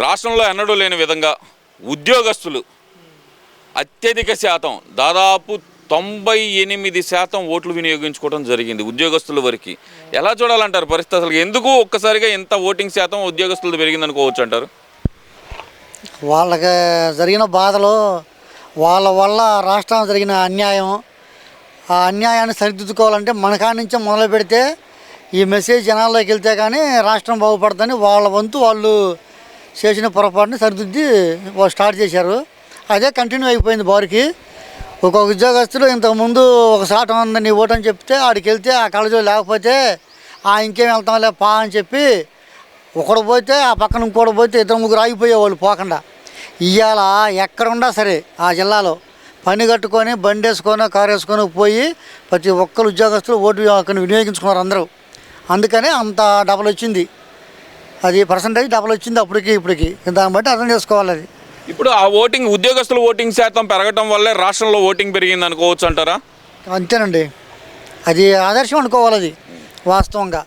రాష్ట్రంలో ఎన్నడూ లేని విధంగా ఉద్యోగస్తులు అత్యధిక శాతం దాదాపు తొంభై ఎనిమిది శాతం ఓట్లు వినియోగించుకోవడం జరిగింది ఉద్యోగస్తుల వరకు. ఎలా చూడాలంటారు పరిస్థితి అసలు? ఎందుకు ఒక్కసారిగా ఎంత ఓటింగ్ శాతం ఉద్యోగస్తులు పెరిగింది అనుకోవచ్చు అంటారు? వాళ్ళకి జరిగిన బాధలు వాళ్ళ వల్ల రాష్ట్రం జరిగిన అన్యాయం ఆ అన్యాయాన్ని సరిదిద్దుకోవాలంటే మనకాడి నుంచే మొదలు పెడితే ఈ మెసేజ్ జనాల్లోకి వెళ్తే కానీ రాష్ట్రం బాగుపడుతుందని వాళ్ళ వంతు వాళ్ళు చేసిన పొరపాటుని సరిదిద్ది వాళ్ళు స్టార్ట్ చేశారు. అదే కంటిన్యూ అయిపోయింది బారికి. ఒక్కొక్క ఉద్యోగస్తులు ఇంతకుముందు ఒక శాతం ఉందని నీ ఓటు అని చెప్తే ఆడికి వెళ్తే ఆ కాలేజీలో లేకపోతే ఆ ఇంకేం వెళ్తాంలే పా అని చెప్పి ఒకడు పోతే ఆ పక్కన ఇంకోటి పోతే ఇద్దరు ముగ్గురు ఆగిపోయేవాళ్ళు పోకుండా. ఇవాళ ఎక్కడున్నా సరే ఆ జిల్లాలో పని కట్టుకొని బండి వేసుకొని కారు వేసుకొని పోయి ప్రతి ఒక్కరు ఉద్యోగస్తులు ఓటు అక్కడ వినియోగించుకున్నారు అందరూ. అందుకనే అంత డబ్బులు వచ్చింది. అది పర్సంటేజ్ డబల్ వచ్చింది అప్పటికి ఇప్పటికి. దాన్ని బట్టి అర్థం చేసుకోవాలి అది. ఇప్పుడు ఆ ఓటింగ్ ఉద్యోగస్తుల ఓటింగ్ శాతం పెరగటం వల్లే రాష్ట్రంలో ఓటింగ్ పెరిగింది అనుకోవచ్చు అంటారా? అంతేనండి. అది ఆదర్శం అనుకోవాలి అది వాస్తవంగా.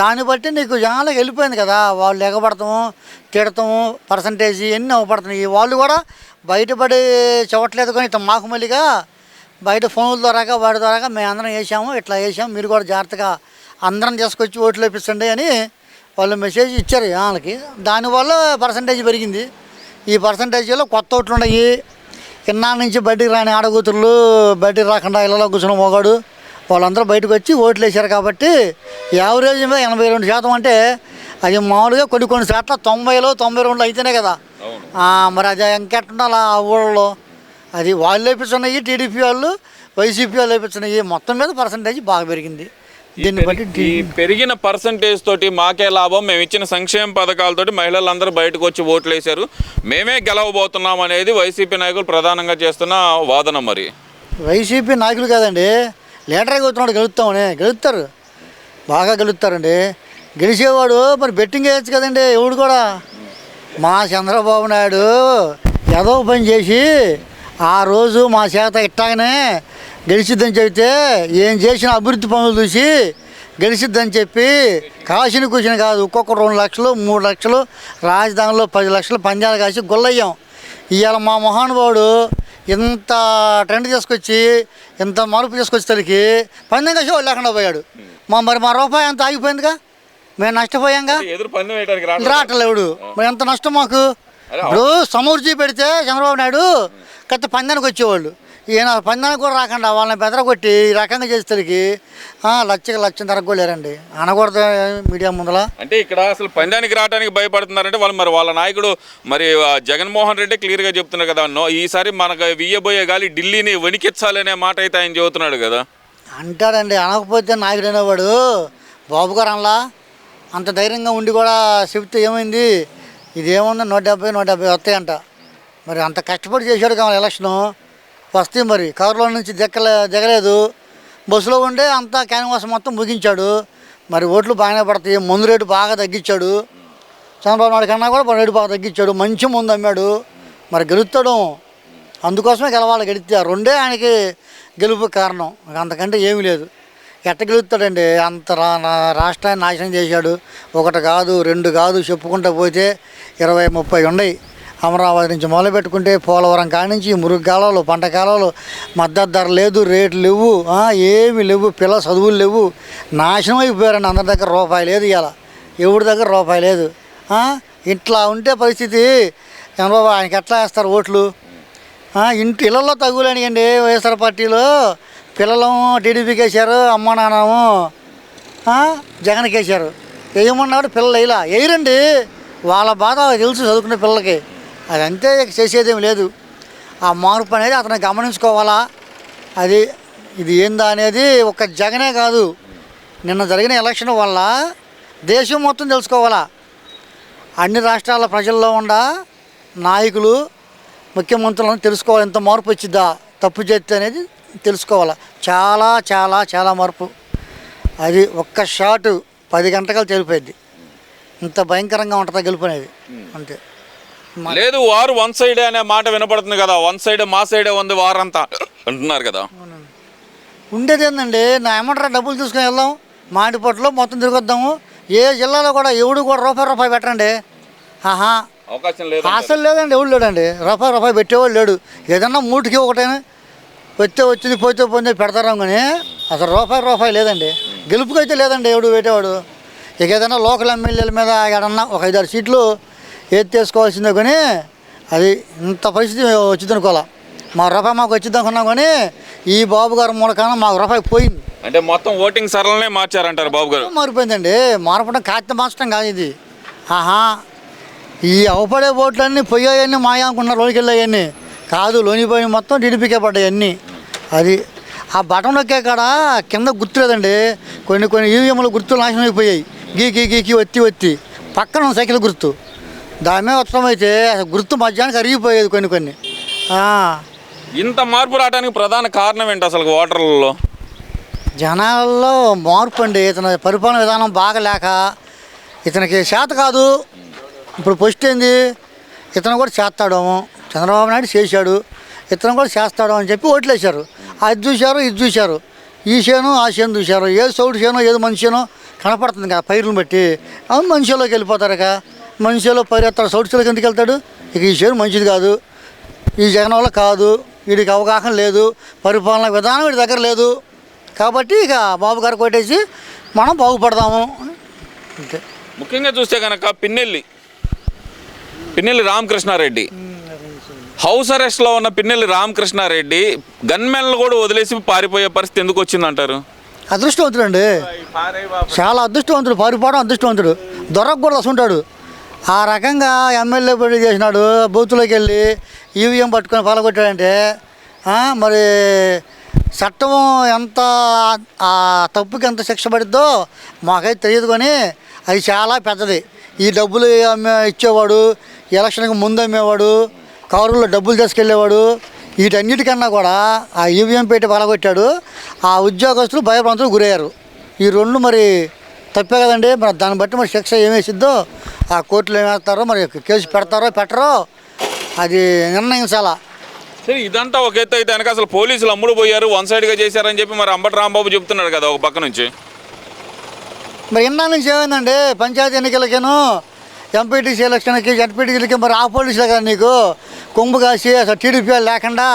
దాన్ని బట్టి నీకు జనాలకు వెళ్ళిపోయింది కదా వాళ్ళు ఎగబడతాము తిడతాము పర్సంటేజ్ ఎన్ని అవ్వబడుతున్నాయి. వాళ్ళు కూడా బయటపడి చెవట్లేదు కానీ ఇట్లా మాకు మళ్ళీగా బయట ఫోన్ల ద్వారాగా వాడి ద్వారాగా మేము అందరం వేసాము ఇట్లా వేసాము. మీరు కూడా జాగ్రత్తగా అందరం తీసుకొచ్చి ఓట్లు వేపించండి అని వాళ్ళు మెసేజ్ ఇచ్చారు వాళ్ళకి. దానివల్ల పర్సంటేజ్ పెరిగింది. ఈ పర్సంటేజ్లో కొత్త ఓట్లు ఉన్నాయి. కిన్నాళ్ళ నుంచి బయటికి రాని ఆడకూతుర్లు బయటికి రాకుండా ఇళ్ళలో కూర్చున్న మొగాడు. వాళ్ళందరూ బయటకు వచ్చి ఓట్లు వేశారు కాబట్టి యావరేజ్ మీద ఎనభై రెండు శాతం అంటే అది మామూలుగా కొన్ని కొన్ని శాతం తొంభైలో తొంభై రెండు అయితేనే కదా. మరి అది ఇంకెట్టుండాలి ఆ ఊళ్ళో? అది వాళ్ళు వేపించున్నాయి టీడీపీ వాళ్ళు వైసీపీ వాళ్ళు వేపించున్నాయి మొత్తం మీద పర్సంటేజ్ బాగా పెరిగింది. దీన్ని బట్టి ఈ పెరిగిన పర్సంటేజ్ తోటి మాకే లాభం. మేము ఇచ్చిన సంక్షేమ పథకాలతోటి మహిళలందరూ బయటకు వచ్చి ఓట్లు వేశారు మేమే గెలవబోతున్నాం అనేది వైసీపీ నాయకులు ప్రధానంగా చేస్తున్న వాదన మరి. వైసీపీ నాయకులు కాదండి లీడర్ అవుతున్నాడు గెలుస్తామని. గెలుస్తారు. బాగా గెలుస్తారండి. గెలిచేవాడు మరి బెట్టింగ్ వేయచ్చు కదండి ఎవడు కూడా. మా చంద్రబాబు నాయుడు ఏదో పని చేసి ఆ రోజు మా చేత ఇట్టాగనే గెలిచిద్దని చెబితే ఏం చేసిన అభివృద్ధి పనులు చూసి గెలిచిద్దని చెప్పి కాసిన కూర్చుని కాదు. ఒక్కొక్క రెండు లక్షలు మూడు లక్షలు రాజధానిలో పది లక్షలు పందాలు కాసి గొల్లయ్యాం. ఇవాళ మా మహానుభావుడు ఇంత ట్రెండ్ తీసుకొచ్చి ఇంత మార్పు తీసుకొచ్చేసరికి పందెం కాసి వాళ్ళు లేకుండా పోయాడు. మా మరి మా రూపాయి అంత ఆగిపోయిందిగా? మేము నష్టపోయాంగా? రావట్లేడు మరి ఎంత నష్టం మాకు? ఇప్పుడు సమూర్జీ పెడితే చంద్రబాబు నాయుడు కొత్త పందానికి వచ్చేవాళ్ళు. ఈయన పందానికి కూడా రాకుండా వాళ్ళని బెదరగొట్టి ఈ రకంగా చేసేసరికి లక్షకి లక్ష తరగలేరండి అనకూడదు మీడియా ముందల. అంటే ఇక్కడ అసలు పందానికి రావడానికి భయపడుతున్నారంటే వాళ్ళు మరి వాళ్ళ నాయకుడు మరి జగన్మోహన్ రెడ్డి క్లియర్గా చెప్తున్నారు కదా. నో ఈసారి మనకు వీయబోయే గాలి ఢిల్లీని వణికించాలనే మాట అయితే ఆయన చెబుతున్నాడు కదా. అంటాడండి అనకపోతే నాయకుడు అనేవాడు బాబు గారు అనలా అంత ధైర్యంగా ఉండి కూడా చెప్తే ఏమైంది? ఇదేముంది నూట డెబ్బై నూట డెబ్బై వస్తాయంట. మరి అంత కష్టపడి చేశాడు కావాలి ఎలక్షను. వస్తాయి మరి. కారులో నుంచి దిక్కలే దిగలేదు. బస్సులో ఉండే అంతా క్యాన్వాస్ మొత్తం ముగించాడు. మరి ఓట్లు బాగానే పడతాయి. మందు రేటు బాగా తగ్గించాడు. చంద్రబాబు నాయుడు కన్నా కూడా రేటు బాగా తగ్గించాడు. మంచి ముందు అమ్మాడు. మరి గెలుస్తాడు. అందుకోసమే గెలవాలి. గెలిస్తే రెండే ఆయనకి గెలుపు కారణం. అంతకంటే ఏమీ లేదు. ఎట్ట గెలుస్తాడండి? అంత రా నా- రాష్ట్రాన్ని నాశనం చేశాడు. ఒకటి కాదు రెండు కాదు చెప్పుకుంటూ పోతే ఇరవై ముప్పై ఉన్నాయి. అమరావతి నుంచి మొదలు పెట్టుకుంటే పోలవరం కానించి మురుగు కాలాలు పంట కాలాలు మద్దతు ధర లేదు రేట్లు లేవు ఏమి లేవు పిల్ల చదువులు లేవు. నాశనం అయిపోయారండి అందరి దగ్గర రూపాయి లేదు ఇలా ఎవరి దగ్గర రూపాయి లేదు. ఇట్లా ఉంటే పరిస్థితి. చంద్రబాబు ఆయనకి ఎట్లా వేస్తారు ఓట్లు? ఇంటి ఇళ్ళల్లో తగులేనియండి వైఎస్ఆర్ పార్టీలో. పిల్లలము టీడీపీకి వేశారు అమ్మ నాన్నము జగన్కి వేశారు. వేయమన్నాడు పిల్లలు ఇలా? వేయరండి. వాళ్ళ బాధ తెలుసు చదువుకునే పిల్లలకి. అది అంతే ఇక చేసేదేం లేదు. ఆ మార్పు అనేది అతను గమనించుకోవాలా? అది ఇది ఏందా అనేది ఒక జగనే కాదు. నిన్న జరిగిన ఎలక్షన్ వల్ల దేశం మొత్తం తెలుసుకోవాలా? అన్ని రాష్ట్రాల ప్రజల్లో ఉన్న నాయకులు ముఖ్యమంత్రులను తెలుసుకోవాలి. ఎంత మార్పు వచ్చిద్దా తప్పు చేస్తే అనేది తెలుసుకోవాలి? చాలా చాలా చాలా మార్పు. అది ఒక్క షాటు పది గంటలు తెలిపోయింది ఇంత భయంకరంగా ఉంటుందా గెలుపు అనేది? అంతే. లేదు వారు వన్ సైడే అనే మాట వినపడుతుంది కదా. వన్ సైడ్ మా సైడే ఉంది వారంతా. అంటున్నారు కదా. ఉండేది ఏంటండి నా ఏమంటారా? డబ్బులు తీసుకుని వెళ్దాం. మాటిపట్లో మొత్తం తిరిగొద్దాము. ఏ జిల్లాలో కూడా ఎవడు కూడా రూపాయి రూపాయి పెట్టండి ఆహా. అవకాశం లేదు అసలు లేదండి ఎవడు లేడండి? రూపాయి రూపాయి పెట్టేవాడు లేడు. ఏదన్నా మూటికి ఒకటైనా వస్తే వచ్చింది పోతే పోతే పెడతారా కానీ అసలు రూపాయి రూపాయి లేదండి. గెలుపుకైతే లేదండి ఎవడు పెట్టేవాడు. ఇక ఏదైనా లోకల్ ఎమ్మెల్యేల మీద ఏడన్నా ఒక ఐదారు సీట్లు ఏది తీసుకోవాల్సిందే కానీ అది ఇంత పరిస్థితి వచ్చింది అనుకోవాలా మా రూపాయి మాకు వచ్చింది అనుకున్నాం కానీ ఈ బాబు గారు మూలకాన మాకు రూపాయి పోయింది. అంటే మొత్తం ఓటింగ్ సరళనే మార్చారంటారు బాబు గారు? మారిపోయిందండి. మారపడం కాగితం మార్చడం కాదు ఇది. ఆహా. ఈ అవపడే ఓట్లన్నీ పోయాయన్నీ మాయా అనుకున్నారు లోనికి వెళ్ళాయన్నీ కాదు లోనిపోయి మొత్తం టీడీపీకే పడ్డాయి అన్నీ అది ఆ బటన్ నొక్కే కాడ కింద గుర్తులేదండి. కొన్ని కొన్ని ఈవీఎంలు గుర్తులు నాశనం అయిపోయాయి. గీ గీ గీకి ఒత్తి ఒత్తి. పక్కన సైకిల్ గుర్తు. దాని మీద ఉత్తమైతే అసలు గుర్తు మధ్యాహ్నానికి అరిగిపోయేది కొన్ని కొన్ని. ఇంత మార్పు రావడానికి ప్రధాన కారణం ఏంటి అసలు ఓటర్లలో జనాల్లో మార్పు అండి ఇతని పరిపాలన విధానం బాగా లేక ఇతనికి చేత కాదు. ఇప్పుడు ఫస్ట్ ఏంది? ఇతను కూడా చేస్తాడేమో చంద్రబాబు నాయుడు చేశాడు. ఇతను కూడా చేస్తాడు అని చెప్పి ఓట్లేశారు అది చూశారు ఇది చూశారు. ఈ చేను ఆ చేను చూశారు. ఏది సౌడు చేనో ఏది మంచి చేనో కనపడుతుంది కదా పైరులను బట్టి. అవును మనిషిలోకి వెళ్ళిపోతారు ఇక మనిషిలో పైరు ఎత్తాడు సౌడు చేలోకి ఎందుకు వెళ్తాడు. ఇక ఈ చేను మంచిది కాదు. ఈ జగన్ వల్ల కాదు. వీడికి అవగాహన లేదు. పరిపాలన విధానం వీడి దగ్గర లేదు. కాబట్టి ఇక బాబు గారు కొట్టేసి మనం బాగుపడదాము. అంతే. ముఖ్యంగా చూస్తే కనుక పిన్నెల్లి పిన్నెల్లి రామకృష్ణారెడ్డి. హౌస్ అరెస్ట్లో ఉన్న పిన్నెల్లి రామకృష్ణారెడ్డి గన్మెన్లు కూడా వదిలేసి పారిపోయే పరిస్థితి ఎందుకు వచ్చిందంటారు? అదృష్టవంతుడు అండి చాలా అదృష్టవంతుడు. పారిపోవడం అదృష్టవంతుడు. దొరకకూడదు అసంటాడు ఆ రకంగా ఎమ్మెల్యే పోటీ చేసినాడు బూత్లోకి వెళ్ళి ఈవీఎం పట్టుకొని పాల్గొట్టాడంటే మరి చట్టం ఎంత ఆ తప్పుకి ఎంత శిక్ష పడిద్దో మాకైతే తెలియదు కానీ అది చాలా పెద్దది. ఈ డబ్బులు అమ్మే ఇచ్చేవాడు ఎలక్షన్కి ముందు అమ్మేవాడు కారులో డబ్బులు తీసుకెళ్ళేవాడు వీటన్నిటికన్నా కూడా ఆ ఈవీఎం పెట్టి పలగొట్టాడు. ఆ ఉద్యోగస్తులు భయభ్రాంతులు గురయ్యారు. ఈ రెండు మరి తప్పే కదండి మరి దాన్ని బట్టి మరి శిక్ష ఏమేసిద్దో ఆ కోర్టులో ఏం వేస్తారో మరి కేసు పెడతారో పెట్టరో అది నిర్ణయించాలా. సరే ఇదంతా ఒక ఎత్తు అయితే అసలు పోలీసులు అమ్ముడు పోయారు వన్ సైడ్గా చేశారని చెప్పి మరి అంబటి రాంబాబు చెప్తున్నాడు కదా ఒక పక్క నుంచి. మరి ఇన్నా నుంచి ఏమైందండి? పంచాయతీ ఎన్నికలకేను ఎంపీటీసీ ఎలక్షన్కి జడ్పీటీసీలకి మరి ఆ పోలీసులే కదా నీకు? కొంగు కాసి అసలు టీడీపీ లేకుండా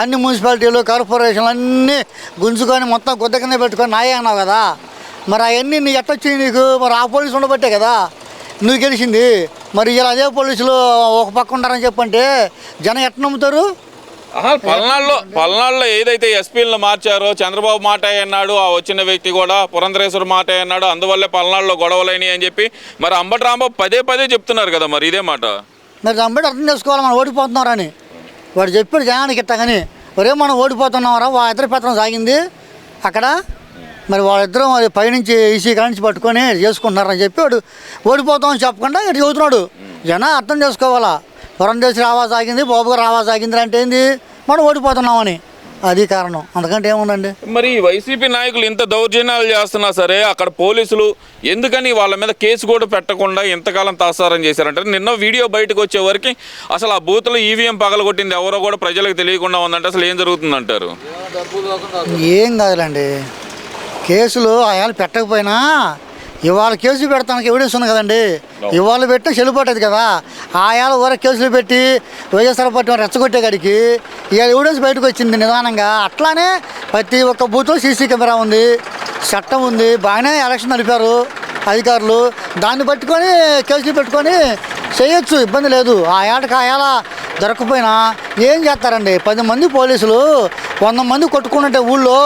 అన్ని మున్సిపాలిటీలు కార్పొరేషన్లు అన్నీ గుంజుకొని మొత్తం గుద్ద కింద పెట్టుకొని నాయే అన్నావు కదా? మరి అవన్నీ నీ ఎట్టొచ్చింది నీకు? మరి ఆ పోలీసులు ఉండబట్టే కదా? నువ్వు గెలిచింది. మరి ఇలా అదే పోలీసులు ఒక పక్క ఉంటారని చెప్పంటే జనం ఎట్ట నమ్ముతారు? పల్నాడులో పల్నాడులో ఏదైతే ఎస్పీలను మార్చారో చంద్రబాబు మాట అన్నాడు ఆ వచ్చిన వ్యక్తి కూడా పురంధరేశ్వర మాట అన్నాడు అందువల్లే పల్నాడులో గొడవలైనవి అని చెప్పి. మరి అంబటి రాంబాబు పదే పదే చెప్తున్నారు కదా మరి ఇదే మాట. మరి బట్టి అర్థం చేసుకోవాలి మనం ఓడిపోతున్నారని. వాడు చెప్పాడు జనానికి ఇట్టగని ఒరే మనం ఓడిపోతున్నామరా వా ఇద్దరు పెత్తనం సాగింది. అక్కడ మరి వాళ్ళిద్దరం అది పైనుంచి ఈసీ కానించి పట్టుకొని చేసుకుంటున్నారని చెప్పి వాడు ఓడిపోతామని చెప్పకుండా ఇటు చదువుతున్నాడు. జనం అర్థం చేసుకోవాలా? పురంధేశి రావా సాగింది బాబు గారు రావా సాగింది అంటే ఏంది? మనం ఓడిపోతున్నామని. అది కారణం. అందుకంటే ఏముందండి? మరి వైసీపీ నాయకులు ఇంత దౌర్జన్యాలు చేస్తున్నా సరే అక్కడ పోలీసులు ఎందుకని వాళ్ళ మీద కేసు కూడా పెట్టకుండా ఇంతకాలం తాసారం చేశారంటే నిన్న వీడియో బయటకు వచ్చే వరకు అసలు ఆ బూత్లో ఈవీఎం పగలగొట్టింది ఎవరో కూడా ప్రజలకు తెలియకుండా ఉందంటే అసలు ఏం జరుగుతుందంటారు? ఏం కాదులేండి. కేసులు ఆయాలు పెట్టకపోయినా ఇవాళ కేసు పెడతానికి ఎవిడెన్స్ ఉంది కదండి. ఇవాళ పెట్టినా చెల్లుపట్టదు కదా. ఆయాల ఊర కేసులు పెట్టి వైఎస్ఆర్ పార్టీ రెచ్చగొట్టే కాడికి ఇవాళ ఎవిడెన్స్ బయటకు వచ్చింది నిదానంగా. అట్లానే ప్రతి ఒక్క బూత్లో సీసీ కెమెరా ఉంది చట్టం ఉంది బాగానే ఎలక్షన్ నడిపారు అధికారులు. దాన్ని పట్టుకొని కేసులు పెట్టుకొని చేయొచ్చు ఇబ్బంది లేదు. ఆ ఏటకి ఆ ఏళ దొరకపోయినా ఏం చేస్తారండి? పది మంది పోలీసులు వంద మంది కొట్టుకుంటుంటే ఊళ్ళో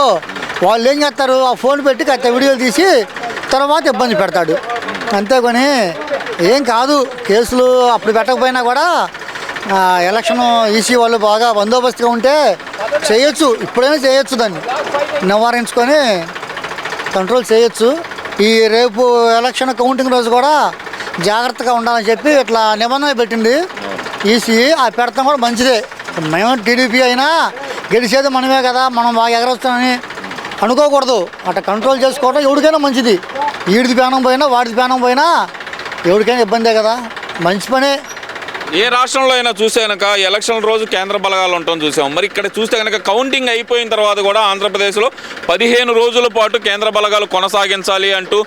వాళ్ళు ఏం చేస్తారు? ఆ ఫోన్ పెట్టి కత్త వీడియోలు తీసి తర్వాత ఇబ్బంది పెడతాడు. అంతేకొని ఏం కాదు కేసులు అప్పుడు పెట్టకపోయినా కూడా ఎలక్షన్ ఈసీ వాళ్ళు బాగా బందోబస్తుగా ఉంటే చేయొచ్చు. ఇప్పుడైనా చేయొచ్చు దాన్ని. నివారించుకొని కంట్రోల్ చేయొచ్చు. ఈ రేపు ఎలక్షన్ కౌంటింగ్ రోజు కూడా జాగ్రత్తగా ఉండాలని చెప్పి ఇట్లా నిబంధన పెట్టింది. ఈసీ ఆ పెడతాం కూడా మంచిదే. మేము టీడీపీ అయినా గెలిచేది మనమే కదా మనం బాగా ఎగరొస్తామని అనుకోకూడదు. అట్లా కంట్రోల్ చేసుకోవడం ఎవరికైనా మంచిది. వీడిది ప్యానం పోయినా వాడిది ప్యానం పోయినా ఎవరికైనా ఇబ్బందే కదా. మంచి పనే. ఏ రాష్ట్రంలో అయినా చూస్తే కనుక ఎలక్షన్ రోజు కేంద్ర బలగాలు ఉండటం చూసాం. మరి ఇక్కడ చూస్తే కనుక కౌంటింగ్ అయిపోయిన తర్వాత కూడా ఆంధ్రప్రదేశ్లో పదిహేను రోజుల పాటు కేంద్ర బలగాలు కొనసాగించాలి అంటూ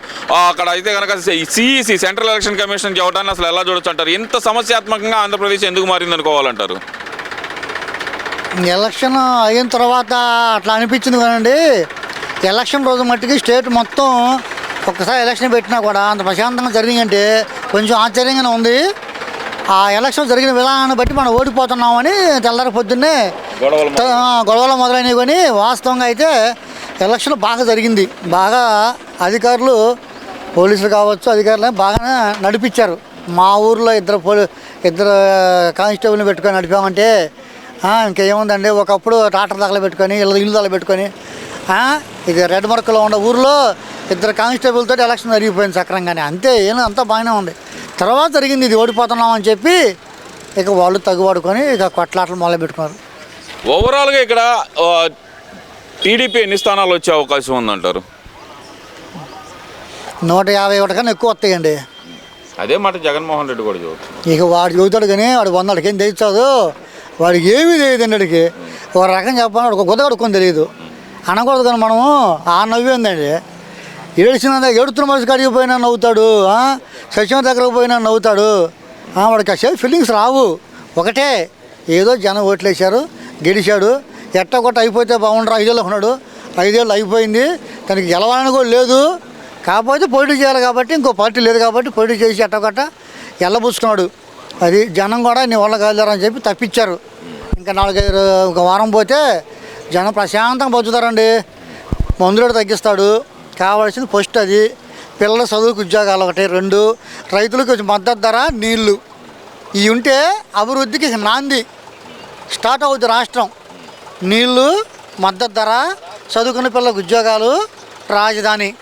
అక్కడ అయితే కనుక సిఈసి సెంట్రల్ ఎలక్షన్ కమిషన్ చెప్పడాన్ని అసలు ఎలా చూడొచ్చు అంటారు? ఇంత సమస్యాత్మకంగా ఆంధ్రప్రదేశ్ ఎందుకు మారింది అనుకోవాలంటారు ఎలక్షన్ అయిన తర్వాత అట్లా అనిపించింది కానండి. ఎలక్షన్ రోజు మట్టికి స్టేట్ మొత్తం ఒక్కసారి ఎలక్షన్ పెట్టినా కూడా అంత ప్రశాంతంగా జరిగిందంటే కొంచెం ఆశ్చర్యంగానే ఉంది. ఆ ఎలక్షన్ జరిగిన విధానాన్ని బట్టి మనం ఓడిపోతున్నామని తెల్లారి పొద్దున్నే గొడవలు మొదలైనవి కానీ వాస్తవంగా అయితే ఎలక్షన్ బాగా జరిగింది. బాగా అధికారులు పోలీసులు కావచ్చు అధికారులు బాగానే నడిపించారు. మా ఊర్లో ఇద్దరు పోలీ ఇద్దరు కానిస్టేబుల్ని పెట్టుకొని నడిపామంటే ఇంకేముందండి? ఒకప్పుడు ట్రాక్టర్ దగ్గర పెట్టుకొని ఇల్లు ఇల్లు ఆ, ఇది రెడ్ మార్కులో ఉన్న ఊర్లో ఇద్దరు కానిస్టేబుల్తో ఎలక్షన్ జరిగిపోయింది సక్రంగానే. అంతే ఏం అంతా బాగానే ఉంది. తర్వాత జరిగింది ఇది ఓడిపోతున్నాం అని చెప్పి ఇక వాళ్ళు తగ్గుపడుకొని ఇక కొట్లాటలు మొదలు పెట్టుకున్నారు ఓవరాల్గా ఇక్కడ టీడీపీ ఎన్ని స్థానాలు వచ్చే అవకాశం ఉందంటారు? నూట యాభై ఒకటి కన్నా ఎక్కువ వస్తాయండి. అదే మాట జగన్మోహన్ రెడ్డి కూడా చూడవచ్చు ఇక వాడు చదువుతాడు కానీ వాడు వందడికి ఏం తెచ్చాదు వాడికి ఏమీ తెలియదు వాడికి ఒక రకం చెప్పాలి వాడికి కడుక్కొని తెలియదు. అనకూడదు కానీ మనము ఆ నవ్వేందండి ఏడిచిన ఏడుతున్న మనిషి కాడికి పోయినా నవ్వుతాడు సచివ దగ్గరకు పోయినా నవ్వుతాడు. వాడికి అసలు ఫీలింగ్స్ రావు. ఒకటే ఏదో జనం ఓట్లేశారు గెలిచాడు. ఎట్ట కొట్ట అయిపోతే బాగుండరా ఐదేళ్ళు ఉన్నాడు. ఐదేళ్ళు అయిపోయింది తనకి గెలవాలని కూడా లేదు. కాకపోతే పోటీ చేయాలి కాబట్టి ఇంకో పార్టీ లేదు కాబట్టి పోటీ చేసి ఎట్టగొట్ట ఎల్లబుచ్చుకున్నాడు. అది జనం కూడా నీ వల్ల కాదులేరు చెప్పి తప్పించారు. ఇంకా నాలుగైదు ఒక వారం పోతే జనం ప్రశాంతంగా బతుకుతారండి. మందులు తగ్గిస్తాడు. కావాల్సింది ఫస్ట్ అది. పిల్లల చదువుకు ఉద్యోగాలు ఒకటి రెండు. రైతులకు మద్దతు ధర నీళ్ళు. ఇవి ఉంటే అభివృద్ధికి నాంది. స్టార్ట్ అవుద్ది రాష్ట్రం. నీళ్ళు మద్దతు ధర చదువుకున్న పిల్లలకు ఉద్యోగాలు రాజధాని.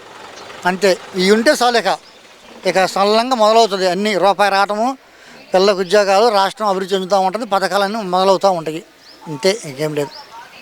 అంతే. ఇవి ఉంటే చాలు ఇక సల్లంగా మొదలవుతుంది. అన్ని రూపాయి రావటము పిల్లలకు ఉద్యోగాలు రాష్ట్రం అభివృద్ధి చెందుతూ ఉంటుంది పథకాలన్నీ మొదలవుతూ ఉంటాయి. అంతే. ఇంకేం లేదు.